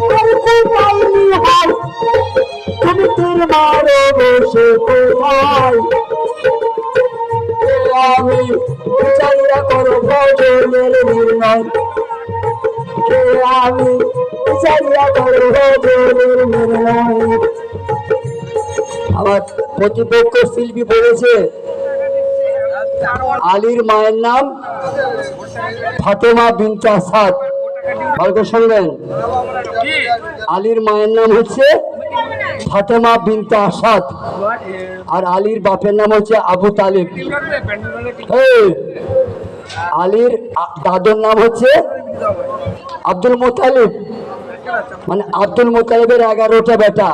তুমি তোর মারো বসে আমি চাইয়া করো নির্ণয় কে আমি চাইয়া করো নির্ণয় আমার প্রতিপক্ষ শিল্পী বলেছে, আলীর মায়ের নাম ফাতেমা বিনতে আসাদ ভালো শুনবেন। আলীর মায়ের নাম হচ্ছে ফাতেমা বিনতে আসাদ। আর আলীর বাপের নাম হচ্ছে আবু তালিব। আলীর দাদুর নাম হচ্ছে আব্দুল মোতালিব। মানে আব্দুল মোতালিবের এগারোটা বেটা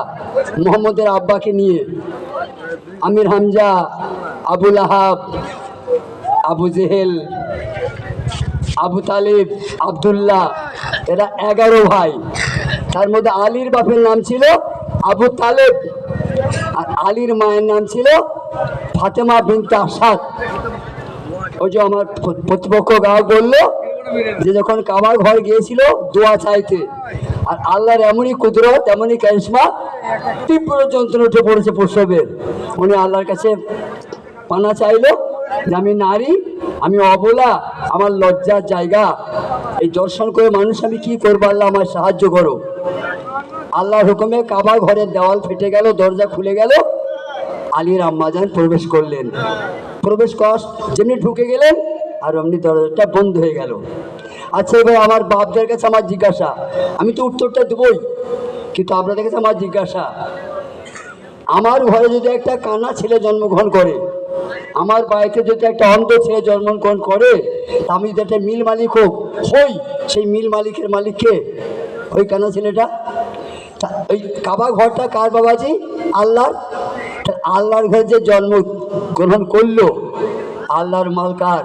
মোহাম্মদের আব্বাকে নিয়ে। আমির হামজা আবুল আহাব আবু জেহেল, আবু তালিব, আবদুল্লাহ, এরা এগারো ভাই। তার মধ্যে আলীর বাপের নাম ছিল আবু তালেব। আর আলীর মায়ের নাম ছিল ফাতেমা বিনতে আসাদ। ওই যে আমার প্রতিপক্ষ গাও বলল যে যখন কাবার ঘর গিয়েছিল দোয়া চাইতে, আর আল্লাহর এমনই কুদরত, এমনই ক্যারিশমা তীব্র যন্ত্রণা উঠে পড়েছে প্রসবের। উনি আল্লাহর কাছে পানা চাইলো যে আমি নারী আমি অবলা, আমার লজ্জার জায়গা। এই দর্শন করে মানুষ, আমি কি করব? আল্লাহ আমার সাহায্য করো। আল্লাহর হুকুমে কাবা ঘরের দেওয়াল ফেটে গেল, দরজা খুলে গেল। আলীর আম্মাজান প্রবেশ করলেন। প্রবেশ কর, যেমনি ঢুকে গেলেন, আর অমনি দরজাটা বন্ধ হয়ে গেল। আচ্ছা এবার আমার বাপদের কাছে আমার জিজ্ঞাসা। আমি তো উত্তরটা দেবই, কিন্তু আপনাদের কাছে আমার জিজ্ঞাসা। আমার ঘরে যদি একটা কানা ছেলে জন্মগ্রহণ করে আমার বাড়িতে যদি একটা অন্ধ ছেলে জন্মগ্রহণ করে আমি যদি একটা মিল মালিক হোক, হই, সেই মিল মালিকের মালিককে। ওই কেন ছেলেটা? ওই কাবা ঘরটা কার বাবাজি? আল্লাহর। আল্লাহর ঘরে যে জন্ম গ্রহণ করল, আল্লাহর মাল কার?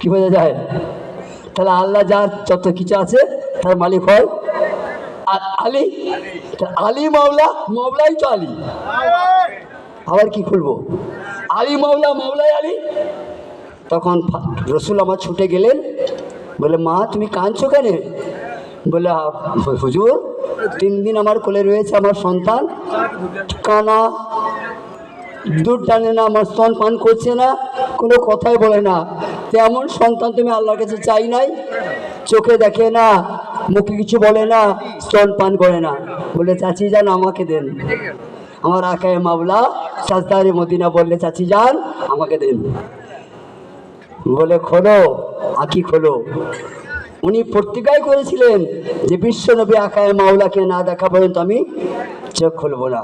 কি বোঝা যায়? তাহলে আল্লাহ যার যত কিছু আছে, তার মালিক হয়। আর আলী? আলী মাওলা, মাওলাই তো আলী। আবার কি খুলবো? আলী মাওলা, মাওলাই আলী? তখন রসুল আমার ছুটে গেলেন, বলে, মা, তুমি কাঁদছো কেন? বলে, "আ- হুজুর, তিন দিন আমার কোলে রয়েছে আমার সন্তান। কানা, দুধ টানে না, আমার স্তন পান করছে না, কোনো কথাই বলে না। তেমন সন্তান তুমি আল্লাহর কাছে চাই নাই। চোখে দেখে না, মুখে কিছু বলে না, স্তন পান করে না। বলে, চাচি, যান, আমাকে দেন। আমার আকায় মাওলা সাজদারে মদিনা বললে, চাচি যান, আমাকে দেন। বলে, খোলো, আঁকি খোলো। উনি প্রতিজ্ঞাই করেছিলেন যে, বিশ্বনবী আকায় মাওলাকে না দেখা পর্যন্ত আমি চোখ খুলবো না।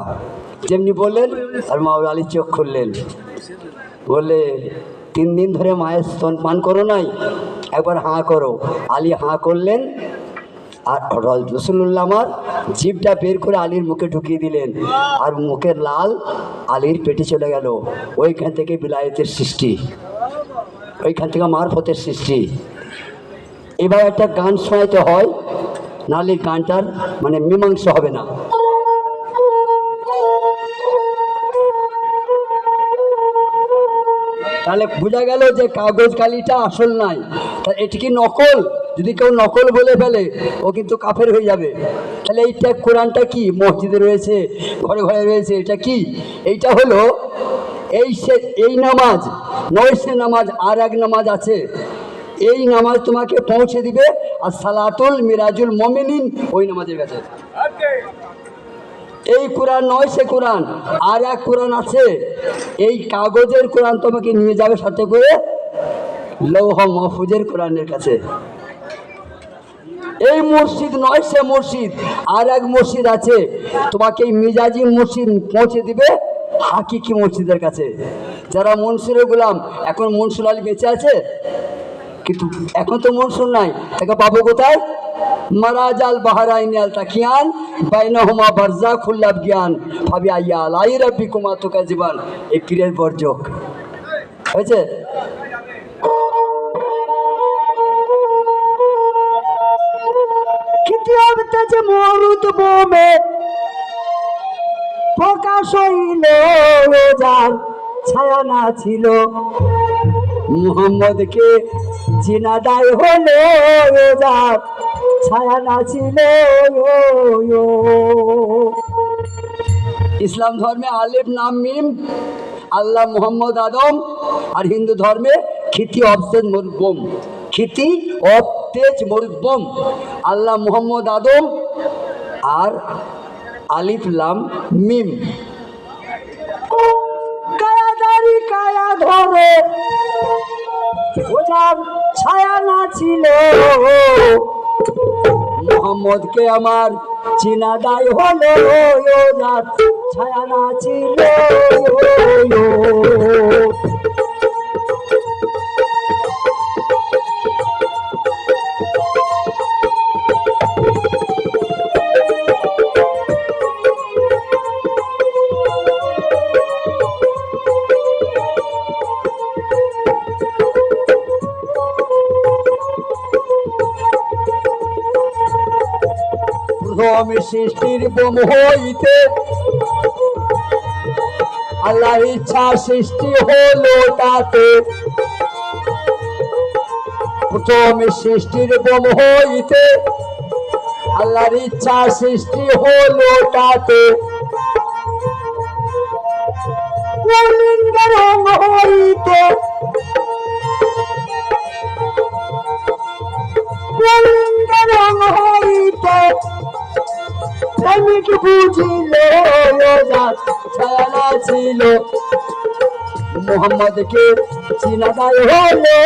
যেমনি বললেন, আর মাওলা আলী চোখ খুললেন। বলে তিন দিন ধরে মায়ের স্তন পান করো নাই, একবার হাঁ করো। আলী হাঁ করলেন আর রসুল্লাহ আমার জিভটা বের করে আলীর মুখে ঢুকিয়ে দিলেন। আর মুখের লাল আলীর পেটে চলে গেল। ওইখান থেকে বিলায়তের সৃষ্টি। ওইখান থেকে মারফতের সৃষ্টি। এবার একটা গান শোনাইতে হয়, নাহলে গানটার মানে মীমাংসা হবে না। তাহলে বোঝা গেল যে কাগজ কালিটা আসল নাই। তা এটি কি নকল? যদি কেউ নকল বলে ফেলে, ও কিন্তু কাফের হয়ে যাবে। তাহলে এইটা কোরআনটা কি? মসজিদে রয়েছে, ঘরে ঘরে রয়েছে, এটা কি? এইটা হলো এই সে, এই নামাজ, নয় সে নামাজ, আর এক নামাজ আছে। এই নামাজ তোমাকে পৌঁছে দিবে, আর সালাতুল মিরাজুল মমিনিন ওই নামাজের কাছে এই কোরআন নয় সে কোরআন, আর এক কোরআন আছে। এই কাগজের কোরআন তোমাকে নিয়ে যাবে সাথে করে লৌহ মাহফুজের কোরআনের কাছে। এই মসজিদ নয়, সে মসজিদ। আর এক মসজিদ আছে, তোমাকে এই মিজাজি মসজিদ পৌঁছে দিবে হাকিকি মসজিদের কাছে। যারা মনসুরের গোলাম, এখন মনসুর আলী বেঁচে আছে? কিন্তু এখন তো মনসুর নাই। তাকে পাবো কোথায়? মারাজাল বাহারাইনি আল তাকিয়ান, বাইনহুমা বারজা খুল্লাব জ্ঞান ভাবি, আইয়া আলাই রব্বি কুমা তোকা জীবন এই পীরের বর্জক হয়েছে? কিতাব তাজে মরুত বোমে। প্রকাশ হইল যার ছায়া না ছিল। মুহাম্মদকে জিনাদাই হলো যার ছায়া নাছিল ইসলাম ধর্মে আলিফ, নাম, মিম, আল্লাহ, মোহাম্মদ, আদম, আর হিন্দু ধর্মে খিতি অবসেদ মরুবম খিতি অব তেজ মরুবম আল্লাহ মোহাম্মদ আদম আর আলিফ লাম মিম। কায়া দাড়ি কায়া ধরে ছায়া আমার চিনা দায় হলো ছায়া না ছিল। প্রথম সৃষ্টির বোম হইতে। আল্লাহর ইচ্ছা সৃষ্টি হলো তাতে। প্রথম সৃষ্টির বোম হইতে, আল্লাহর ইচ্ছা সৃষ্টি হলো তাতে। বুঝিল ছায়া ছিল মোহাম্মদকে চিনাদায় হলো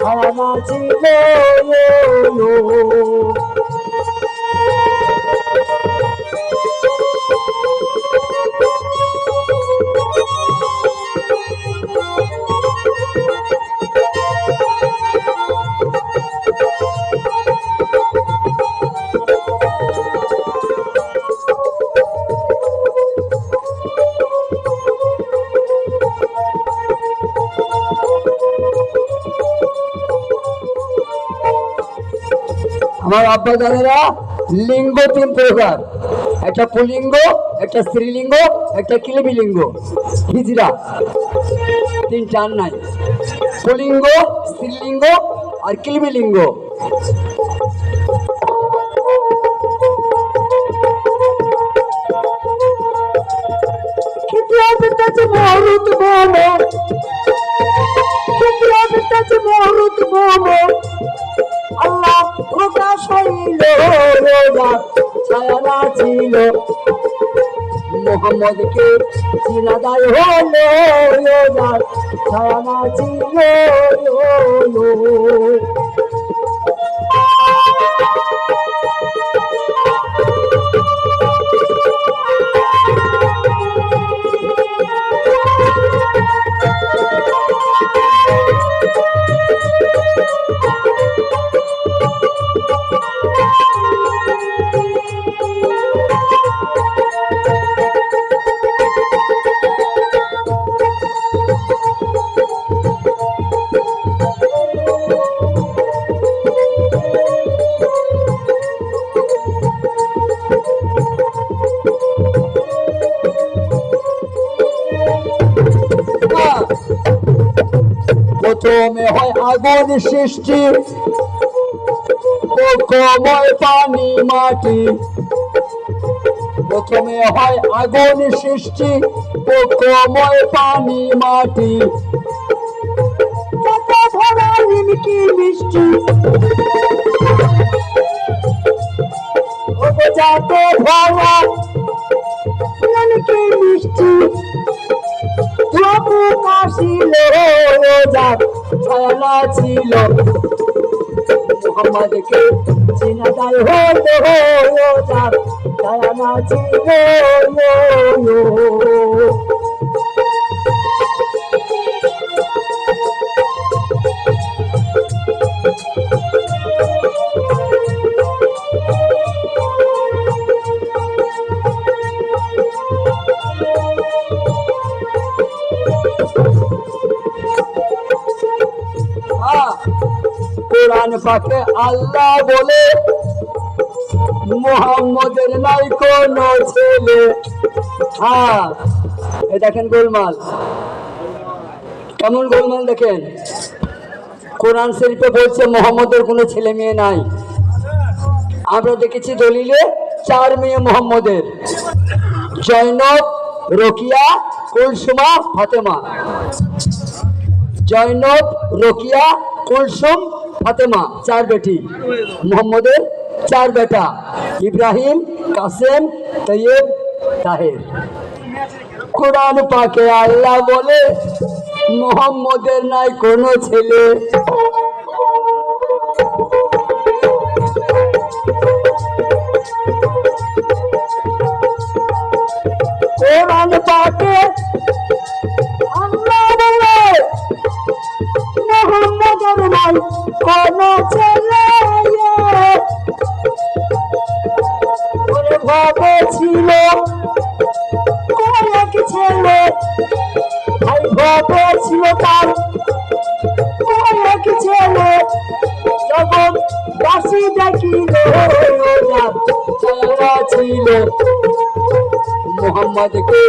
ছায়া ছিল। আমার আব্বা দাদারা লিঙ্গ তিন প্রকার। একটা পুলিঙ্গ, একটা স্ত্রীলিঙ্গ, একটা কিলিবি লিঙ্গ হিজরা। তিন চার নাই। পুলিঙ্গ, স্ত্রীলিঙ্গ আর কিলিবি লিঙ্গ মরুত বম আল্লাহ প্রকাশ হইল ছায়া ছিল। মোহাম্মদকে চিনাদায় হলো ছায়া ছিল প্রথমে হয় আগুন সৃষ্টি। কময় পানি, মাটি। প্রথমে হয় আগুন সৃষ্টি। কময় পানি, মাটি। মিষ্টি। যাতে তবু কাশিল যাক। ছায়া ছিল। মোহাম্মদকে চিনাদাই হলো যাক ছায়ালা ছিল পাকে আল্লাহ বলে, মোহাম্মদের নাই কোন ছেলে। হ্যাঁ এই দেখেন গোলমাল। কেমন গোলমাল দেখেন? কোরআন শরীফে বলছে, মোহাম্মদের কোনো ছেলে মেয়ে নাই। আমরা দেখেছি দলিলে, চার মেয়ে মোহাম্মদের। জৈনব রকিয়া, কুলসুমা, ফাতেমা। জৈনব রকিয়া, কুলসুম ফাতেমা, চার বেটি। মোহাম্মদের চার বেটা। ইব্রাহিম, কাসেম তৈয়ব তাহের। কোরআন পাকে আল্লাহ বলে, মোহাম্মদের নাই কোনো ছেলে। কোরআন পাকে কোনো ছেলে ভাবে ছিল কয়েক ছেলে ভাই ভাবে ছিল তার কয়েক ছেলে যখন বাসি দেখিল ছিল মোহাম্মদকে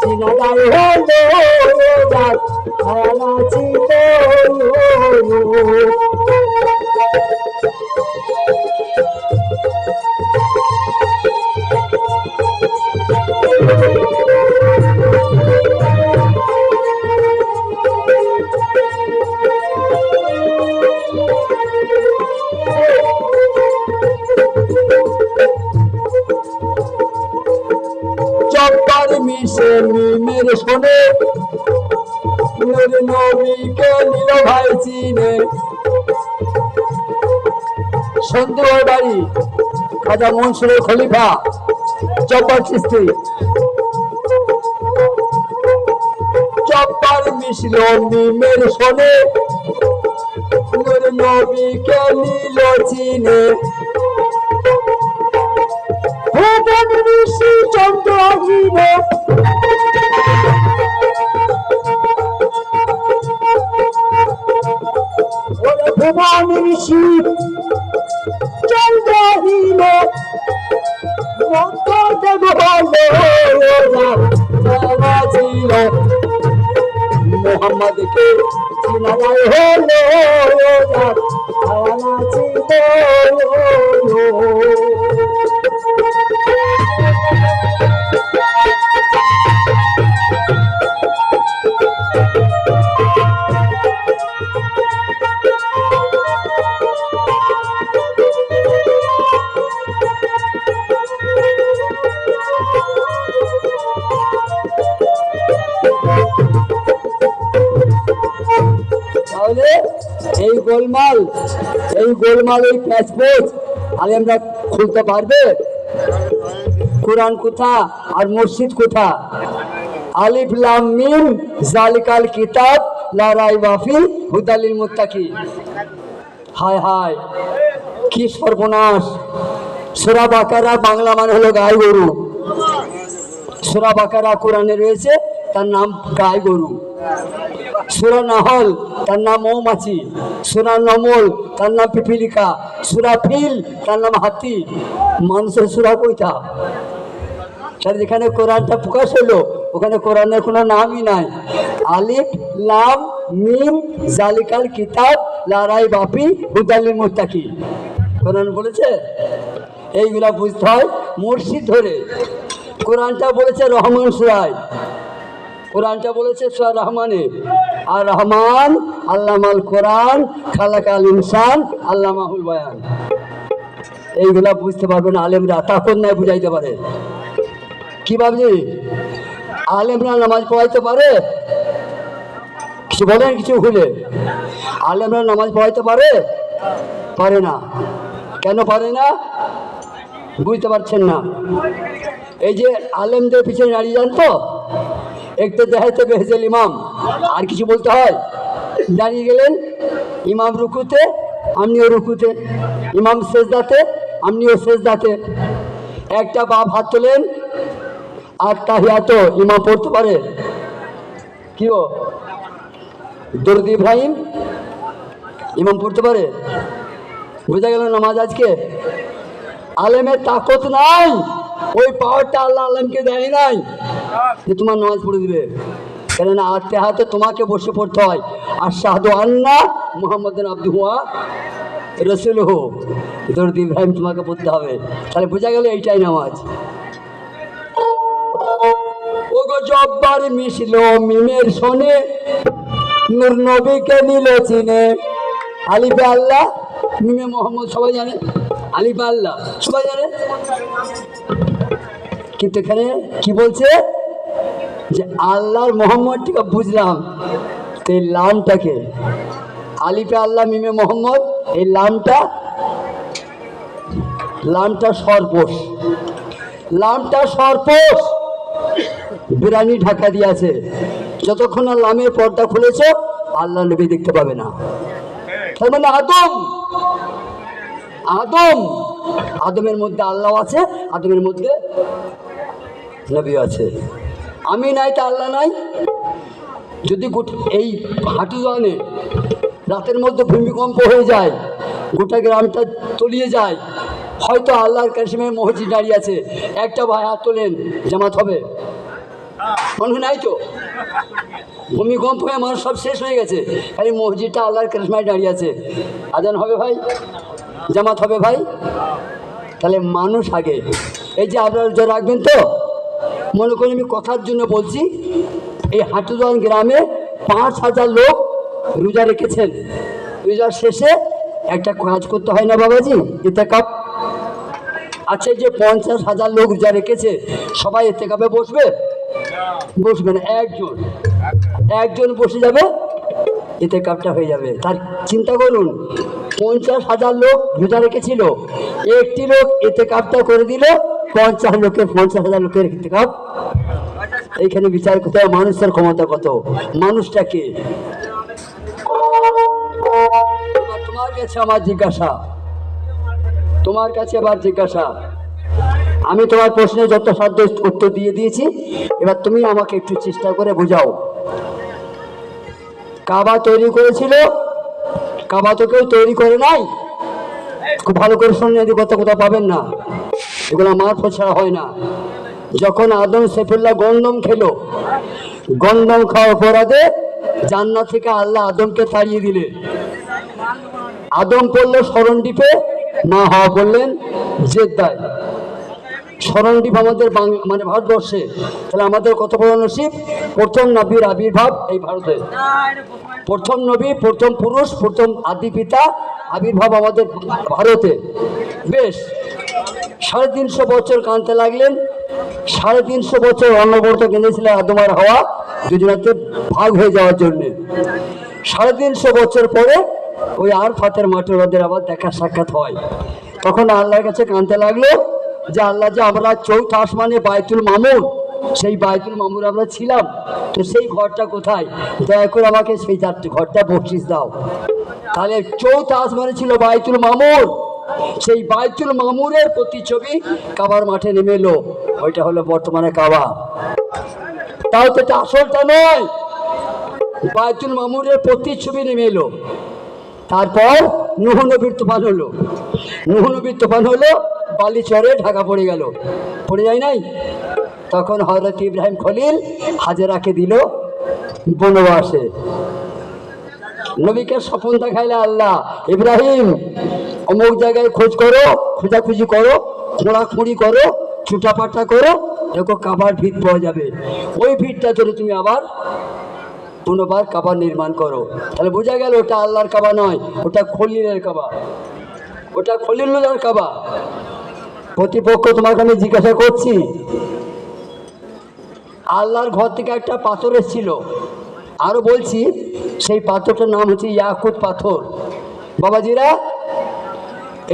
চিনা যায় ছিল নূর নবীকে নিল ভাই চিনে। সন্দেহ বাড়ি, খাজা মনসুরের খলিফা চপ্পার চিস্তি চপ্পার মিশল মিমের শোনে। নবীকে চিনে। ভুবন ঋষি ঋষি চন্দ্রহীনে ছিল। মোহাম্মদকে চিনা যায় এই গোলমাল, এই প্যাসপোর্ট আলেমরা খুলতে পারবে? কোরআন কোথা আর মসজিদ কোথা? আলিফ লাম মিম, জালিকাল কিতাব, লা রাইবা ফি, হুদালিল মুত্তাকি। হায় হায়, কি সর্বনাশ। সোরা বাকারা বাংলা মানে হলো গাই গরু। সোরা বাকারা কোরআনে রয়েছে, তার নাম গাই গরু। সুরা নাহল, তার নাম মৌমাছি। সুরা নমল তার নাম পিপিলিকা। সুরা ফিল, তার নাম হাতি। মানুষের সুরা কইতা? তাহলে যেখানে কোরআনটা প্রকাশ হলো ওখানে কোরআনের কোনো নামই নাই। আলিফ, লাম, মিম, জালিকাল কিতাব, লারাই বাপি হুদালি মুস্তাকি কোরআন বলেছে? এইগুলা বুঝতে হয় মুর্শিদ ধরে। কোরআনটা বলেছে রহমান সুরায়। কোরআনটা বলেছে সুরা রহমানে আর রহমান, আল্লামাল কোরআন খালাক আল ইনসান, আল্লামাহুল বয়ান। এইগুলা বুঝতে পারবেন আলেমরা তখন নয় বুঝাইতে পারে? কি ভাবছি? আলেমরা নামাজ পড়াইতে পারে? কিছু বলেন, কিছু ভুলে আলেমরা নামাজ পড়াইতে পারে? পারে না। কেন পারে না? বুঝতে পারছেন না। এই যে আলেমদের পিছনে দাঁড়িয়ে যান তো। একটু দেখাইতে বেহেজেল ইমাম। আর কিছু বলতে হয়? দাঁড়িয়ে গেলেন, ইমাম রুকুতে আপনিও রুকুতে। ইমাম শেষদাতে আপনিও শেষদাতে একটা বাপ হাত তোলেন, আর তাহিয়াতো ইমাম পড়তে পারে। কি ও দরদ ইব্রাহিম ইমাম পড়তে পারে? বোঝা গেল নামাজ আজকে? আলেমের তাকত নাই। ওই পাওয়ারটা আল্লাহ আলমকে দেয় নাই। যে তোমার নামাজ পড়ে দিবে। কেননা হাতে হাতে তোমাকে বসে পড়তে হয়। আর শাহাদু আন্না মোহাম্মদ আব্দু হুয়া রসুল হো ইব্রাহিম তোমাকে পড়তে হবে। তাহলে বোঝা গেল এইটাই নামাজ। ও গো জব্বার মিশল মিমের শোনে। নূর নবীকে নিল চিনে। আলিফে আল্লাহ, মিমে মোহাম্মদ সবাই জানে। আলিফে আল্লাহ, সবাই জানে। কিন্তু এখানে কি বলছে? যে আল্লাহর মোহাম্মদটিকে বুঝলাম, তো এই লামটাকে। আলিফে আল্লাহ, মিমে মোহাম্মদ, এই লামটা লামটা সর্পোষ। লামটা সর্পোষ। বিরানি ঢাকা দিয়েছে। যতক্ষণ না লামের পর্দা খুলেছ, আল্লাহ নবী দেখতে পাবে না। মানে আদম আদম, আদমের মধ্যে আল্লাহ আছে, আদমের মধ্যে নবী আছে। আমি নাই তা আল্লাহ নাই। যদি এই হাঁটু জনে, রাতের মধ্যে ভূমিকম্প হয়ে যায়, গোটা গ্রামটা তলিয়ে যায়, হয়তো আল্লাহর কাশিমে মসজিদ দাঁড়িয়ে আছে। একটা ভাই হাত তোলেন, জামাত হবে। মনে হয় নাই তো? ভূমিকম্প হয়ে মানুষ সব শেষ হয়ে গেছে। খালি মসজিদটা আল্লাহর কাশিমায় দাঁড়িয়ে আছে। আজান হবে ভাই? জামাত হবে ভাই? তাহলে মানুষ আগে। এই যে আপনারা রাখবেন তো? মনে করি আমি কথার জন্য বলছি, এই হাটুজন গ্রামে পাঁচ হাজার লোক রোজা রেখেছেন। রোজার শেষে একটা কাজ করতে হয় না বাবাজি? এতে কাপ। আচ্ছা যে পঞ্চাশ হাজার লোক রোজা রেখেছে, সবাই এতে কাপে বসবে? বসবে না, একজন। একজন বসে যাবে, এতে কাপটা হয়ে যাবে। তার চিন্তা করুন, পঞ্চাশ হাজার লোক রোজা রেখেছিল, একটি লোক এতে কাপটা করে দিল পঞ্চাশ লোকের, পঞ্চাশ হাজার লোকের এতে এইখানে বিচার করতে হবে, মানুষের ক্ষমতা কত? মানুষটাকে। তোমার কাছে আমার জিজ্ঞাসা। তোমার কাছে আবার জিজ্ঞাসা। আমি তোমার প্রশ্নের যত সাধ্য উত্তর দিয়ে দিয়েছি। এবার তুমি আমাকে একটু চেষ্টা করে বোঝাও। কাবা তৈরি করেছিল? কাবা তো কেউ তৈরি করে নাই? খুব ভালো করে শুনে কথা কোথাও পাবেন না। এগুলো মারফত ছাড়া হয় না। যখন আদম সেফুল্লাহ গন্ডম খেলো, গন্ডম খাওয়া অপরাধে জান্নাত থেকে আল্লাহ আদমকে তাড়িয়ে দিলেন। আদম পড়ল স্মরণদ্বীপে মা হওয়া বললেন জেদ্দায়। স্মরণদ্বীপ আমাদের মানে ভারতবর্ষে। তাহলে আমাদের কত বড় নসিব? প্রথম নবীর আবির্ভাব এই ভারতে। প্রথম নবী, প্রথম পুরুষ, প্রথম আদি পিতা, আবির্ভাব আমাদের ভারতে। বেশ, সাড়ে তিনশো বছর কানতে লাগলেন। সাড়ে তিনশো বছর অন্নব্রত কেঁদেছিলেন আদমার হাওয়া দুজনাতে ভাগ হয়ে যাওয়ার জন্যে। সাড়ে তিনশো বছর পরে ওই আর ফাতের মাঠে ওদের আবার দেখা সাক্ষাৎ হয়। তখন আল্লাহর কাছে কানতে লাগল যে আল্লাহ যে আমরা চৌথ আসমানে বায়তুল মামুর সেই বায়তুল মামুর আমরা ছিলাম। তো সেই ঘরটা কোথায়? দয়া করে আমাকে সেই ঘরটা বকশিস দাও। তাহলে চৌথ আসমানে ছিল বায়তুল মামুর সেই বাইতুল মামুরের প্রতিচ্ছবি কাবার মাঠে নেমে এলো। ওইটা হলো বর্তমানে কাবা। তাও তো এটা আসলটা নয়। বাইতুল মামুরের প্রতিচ্ছবি নেমে এলো। তারপর নুহ নবীর তুফান হলো। নুহ নবীর তুফান হলো বালি চরে ঢাকা পড়ে গেল। পড়ে যায় নাই? তখন হজরত ইব্রাহিম খলিল হাজেরাকে দিল, বনবাসে। নবীকে স্বপন দেখাইলে আল্লাহ, ইব্রাহিম, অমুক জায়গায় খোঁজ করো, খোঁজাখুঁজি করো, খোঁড়াখুঁড়ি করো, ছুটাপাটা করো, দেখো কাবার ভিত পাওয়া যাবে। ওই ভিতটা ধরে তুমি আবার পুনবার কাবা নির্মাণ করো, তাহলে বোঝা গেল ওটা আল্লাহর কাবা নয়, ওটা খলিলের কাবা। ওটা খলিলের কাবা। প্রতিপক্ষ তোমাকে আমি জিজ্ঞাসা করছি, আল্লাহর ঘর থেকে একটা পাথর এসেছিল। আরও বলছি, সেই পাথরটার নাম হচ্ছে ইয়াকুত পাথর। বাবাজিরা,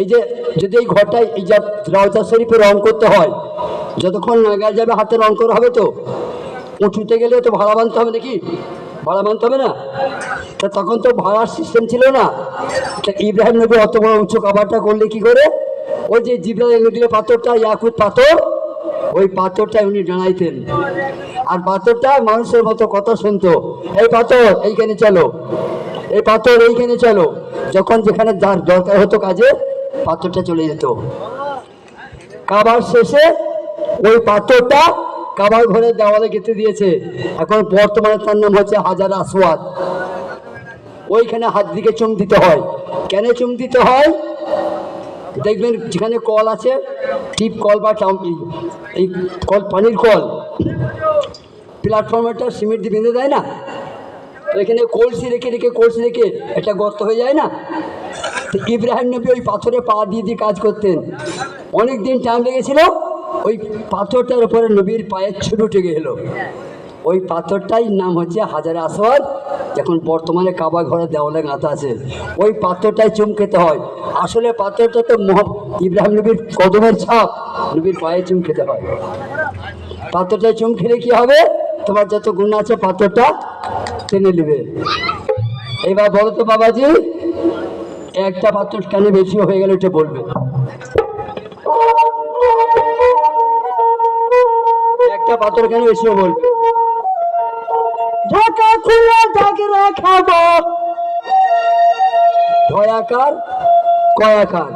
এই যে যদি এই ঘরটায় এই যা রাউজা শরীফে রং করতে হয়, যতক্ষণ নাগাল যাবে হাতে রং করা হবে তো? উঁচুতে গেলে তো ভাড়া বানতে হবে নাকি? ভাড়া মানতে হবে না? তা তখন তো ভাড়ার সিস্টেম ছিল না। তা ইব্রাহিম নবী অত বড় উঁচু কাবারটা করলে কি করে? ওই যে জিব্রাহিম নদীর পাথরটা ইয়াকুত পাথর, ওই পাথরটা উনি জানাইতেন আর পাথরটা মানুষের মতো কথা শুনতো। এই পাথর, এইখানে চলো। এই পাথর, এইখানে চলো। যখন যেখানে যার দরকার হতো কাজে, পাথরটা চলে যেত। কাবার শেষে ওই পাথরটা কাবার ঘরের দেওয়ালে গেঁথে দিয়েছে। এখন বর্তমানে তার নাম হচ্ছে হাজার আসওয়াদ। ওইখানে হাত দিকে চুম দিতে হয়। কেন চুম দিতে হয়? দেখবেন যেখানে কল আছে, টিপ কল বা টাম- এই- কল, পানির কল। প্ল্যাটফর্মটা সিমেন্ট দিয়ে বেঁধে দেয় না? এখানে কলসি রেখে রেখে কলসি রেখে একটা গর্ত হয়ে যায় না? ইব্রাহিম নবী ওই পাথরে পা দিয়ে দিয়ে কাজ করতেন। অনেক দিন টাইম লেগেছিল, ওই পাথরটার উপরে নবীর পায়ের ছবি উঠে গেলো ওই পাথরটাই নাম হচ্ছে হাজার আসওয়ার এখন বর্তমানে কাবা ঘরে দেওয়ালে গাঁথা আছে। ওই পাথরটাই চুম খেতে হয়। আসলে পাথরটা তো ইব্রাহিম নবীর কদমের ছাপ। নবীর পায়ে চুম খেতে হয়। পাথরটা চুম খেলে কি হবে? তোমার যত গুণ আছে পাথরটা টেনে নেবে। এবার বলো তো বাবাজি, একটা পাথর কেন বেশি হয়ে গেলে এটা বলবে। একটা পাথর কেন বেশি বলবে? ঢাকা খুলে দাগে রাখাবো। ঢয়াকার কয়াকার।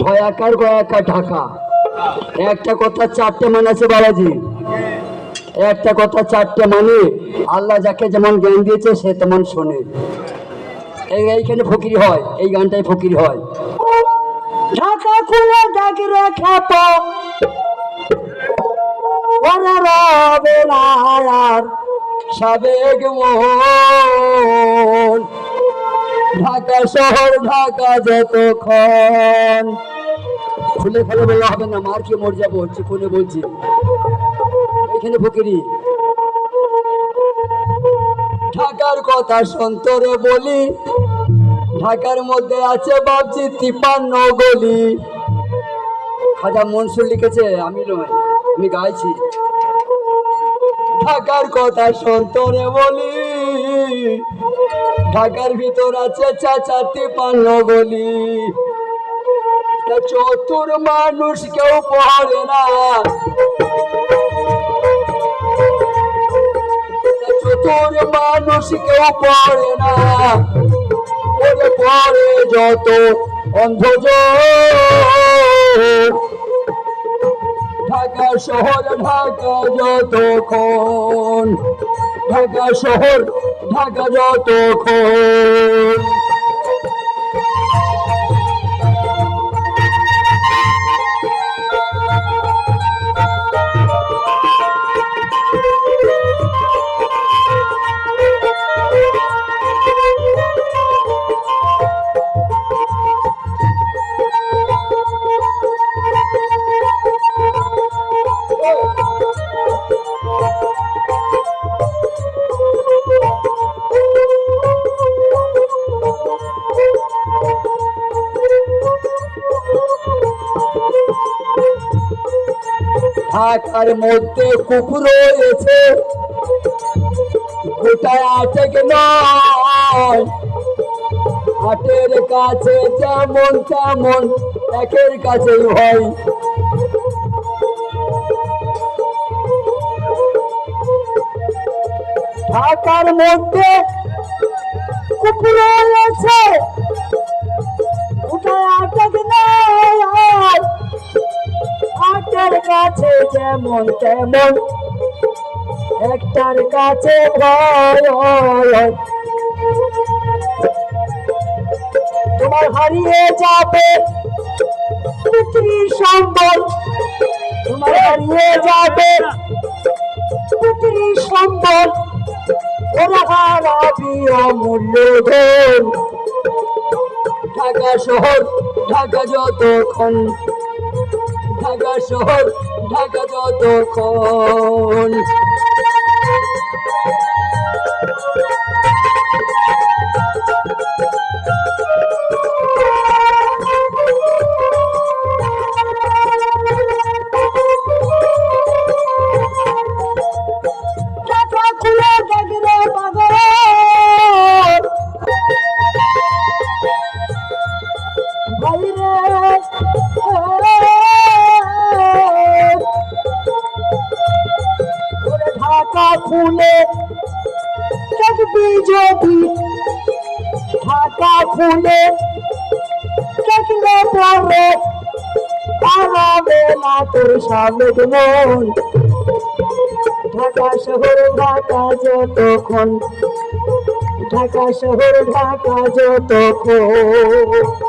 ঢয়াকার কয়াকার ঢাকা। একটা কথা চারটে মানে আছে বাবাজি একটা কথা চারটে মানে আল্লাহ যাকে যেমন জ্ঞান দিয়েছে সে তেমন শোনে। এই এইখানে ফকিরি হয় এই গানটাই ফকিরি হয়। ঢাকা খুলে ডাকে রাখাবো। ওরা রবে না আর সাবেক মোহন। ঢাকা শহর, ঢাকা যতক্ষণ। খুলে ফেলে বলা হবে না, মার কি মর যাব হচ্ছে খুলে বলছি। এখানে ফকিরি। ঢাকার কথা সন্তরে বলি, ঢাকার মধ্যে আছে বাবজি তিপান্ন গলি। খাজা মনসুর লিখেছে, আমি নয়, আমি গাইছি। ঢাকার কথা সন্তরে বলি। ঢাকার ভিতর আছে চাচা তিপান্ন গলি তা চতুর মানুষ কেউ পড়ে না। চতুর মানুষ কেউ পড়ে না। পড়ে যত অন্ধজ ঢাকা শহর ঢাকা যতক্ষণ। ঢাকা শহর ঢাকা যতক্ষণ। ঢাকার মধ্যে কুকুর রয়েছে। গোটায় আটেক নয় আটের কাছে যেমন তেমন, একের কাছেই হয়। ঢাকার মধ্যে কুকুর রয়েছে। যেমন তেমন একটার কাছে তোমার হারিয়ে যাবে সম্বল। তোমার হারিয়ে যাবে সম্বল। ওরা হারাবি অমূল্য ঢাকা শহর, ঢাকা যতক্ষণ। ঢাকা শহর ঢাকা যতক্ষণ খুলে দেখবি যদি ঢাকা খুলে দেখলে পরে পালাবে না তোর সামনে মন ঢাকা শহর, ঢাকা যতক্ষণ, ঢাকা শহর, ঢাকা যতক্ষণ।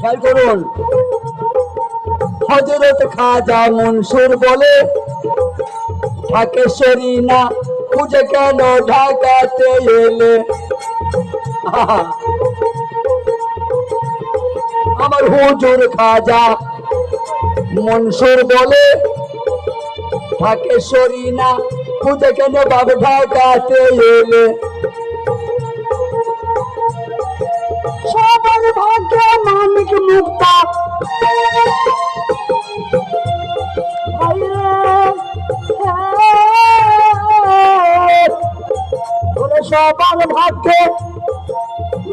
খেয়াল করুন হজরত খাজা মনসুর বলে ঢাকেশ্বরী না খুঁজে কেন ঢাকাতে এলে? আমার হুজুর খাজা মনসুর বলে ঢাকেশ্বরী না খুঁজে কেন বাবা ঢাকাতে এলে? সবার ভাগ্যে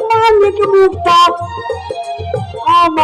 মালিক মুক্তা। আমার